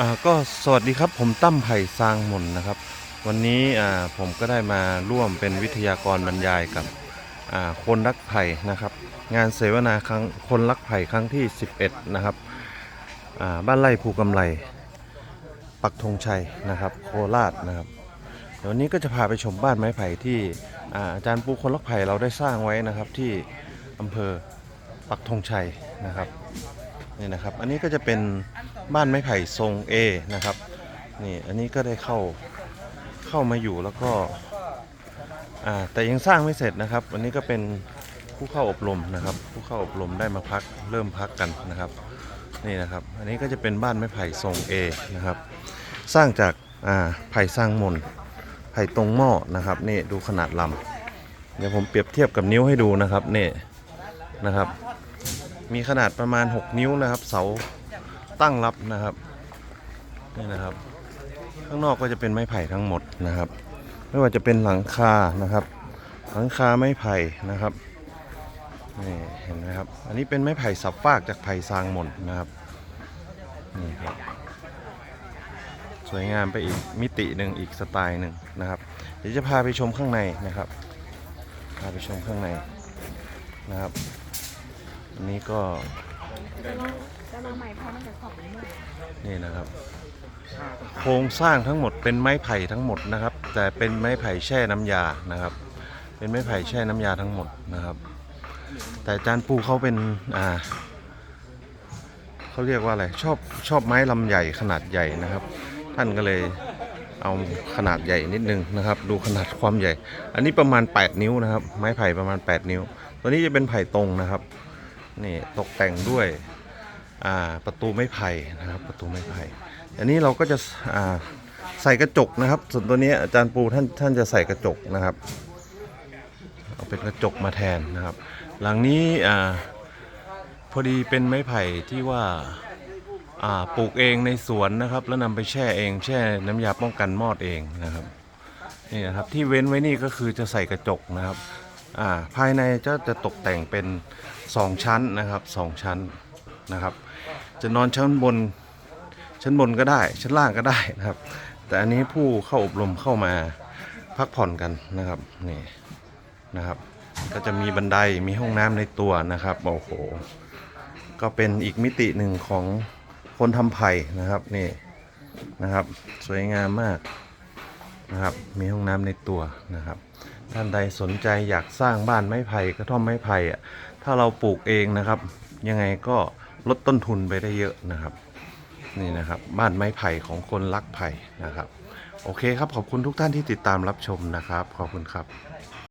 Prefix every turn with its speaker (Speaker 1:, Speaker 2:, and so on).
Speaker 1: อ่าก็สวัสดีครับผมตั้มไผ่ซางหมนนะครับ วันนี้อ่าผมก็ได้มาร่วมเป็นวิทยากรบรรยายกับอ่าคนรักไผ่นะครับ งานเสวนาครั้งคนรักไผ่ครั้งที่ 11 นะครับอ่าบ้านไร่ภูกำไรปักธงชัยนะครับ โคราชนะครับเดี๋ยววันนี้ก็จะพาไปชมบ้านไม้ไผ่ที่อ่าอาจารย์ปูคนรักไผ่เราได้สร้างไว้นะครับที่อำเภอปักธงชัยนะครับ นี่นะครับ อันนี้ก็จะเป็นบ้านไม้ไผ่ทรง A นะครับ นี่อันนี้ก็ได้เข้าเข้ามาอยู่แล้วก็อ่าแต่ยังสร้างไม่เสร็จนะครับวันนี้ก็เป็นผู้เข้าอบรมนะครับ ผู้เข้าอบรมได้มาพักเริ่มพักกันนะครับนี่นะครับ อันนี้ก็จะเป็นบ้านไม้ไผ่ทรง A นะครับ สร้างจากอ่าไผ่สร้างมนไผ่ตรงหม้อนะครับนี่ดูขนาดลำเดี๋ยวผมเปรียบเทียบกับนิ้วให้ดูนะครับนี่นะครับ มีขนาดประมาณ 6 นิ้วนะครับ เสาตั้งรับนะครับนี่นะครับ ข้างนอกก็จะเป็นไม้ไผ่ทั้งหมดนะครับ ไม่ว่าจะเป็นหลังคานะครับ หลังคาไม้ไผ่นะครับนี่เห็นไหมครับ อันนี้เป็นไม้ไผ่สับฟากจากไผ่ซางหมนนะครับนี่ครับสวยงามไปอีกมิติหนึ่งอีกสไตล์หนึ่งนะครับ เดี๋ยวจะพาไปชมข้างในนะครับ พาไปชมข้างในนะครับ อันนี้ก็
Speaker 2: นี่นะ
Speaker 1: ครับ โครงสร้างทั้งหมดเป็นไม้ไผ่ทั้งหมดนะครับ แต่เป็นไม้ไผ่แช่น้ำยานะครับ เป็นไม้ไผ่แช่น้ำยาทั้งหมดนะครับ แต่จารย์ปูเขาเป็นอ่าเขาเรียกว่าอะไรชอบชอบไม้ลำใหญ่ขนาดใหญ่นะครับ ท่านก็เลยเอาขนาดใหญ่นิดนึงนะครับ ดูขนาดความใหญ่ อันนี้ประมาณ 8 นิ้วนะครับ ไม้ไผ่ประมาณ 8 นิ้ว ตัวนี้จะเป็นไผ่ตรงนะครับ นี่ตกแต่งด้วยประตูไม้ไผ่นะครับประตูไม้ไผ่อันนี้เราก็จะใส่กระจกนะครับ ส่วนตัวนี้อาจารย์ปูท่านท่านจะใส่กระจกนะครับเอาเป็นกระจกมาแทนนะครับ หลังนี้อพอดีเป็นไม้ไผ่ที่ว่าปลูกเองในสวนนะครับ แล้วนำไปแช่เองแช่น้ำยาป้องกันมอดเองนะครับนี่นะครับที่เว้นไว้นี่ก็คือจะใส่กระจกนะครับ ภายในจะจะตกแต่งเป็นสองชั้นนะครับสองชั้นนะครับ จะนอนชั้นบนชั้นบนก็ได้ ชั้นล่างก็ได้นะครับ แต่อันนี้ผู้เข้าอบรมเข้ามาพักผ่อนกันนะครับนี่นะครับ ก็จะมีบันไดมีห้องน้ำในตัวนะครับโอ้โหก็เป็นอีกมิติหนึ่งของคนทำไผ่นะครับนี่นะครับ สวยงามมาก นะครับ มีห้องน้ำในตัวนะครับ ท่านใดสนใจอยากสร้างบ้านไม้ไผ่กระท่อมไม้ไผ่อะถ้าเราปลูกเองนะครับ ยังไงก็ลดต้นทุนไปได้เยอะนะครับ นี่นะครับบ้านไม้ไผ่ของคนรักไผ่นะครับ โอเคครับขอบคุณทุกท่านที่ติดตามรับชมนะครับ ขอบคุณครับ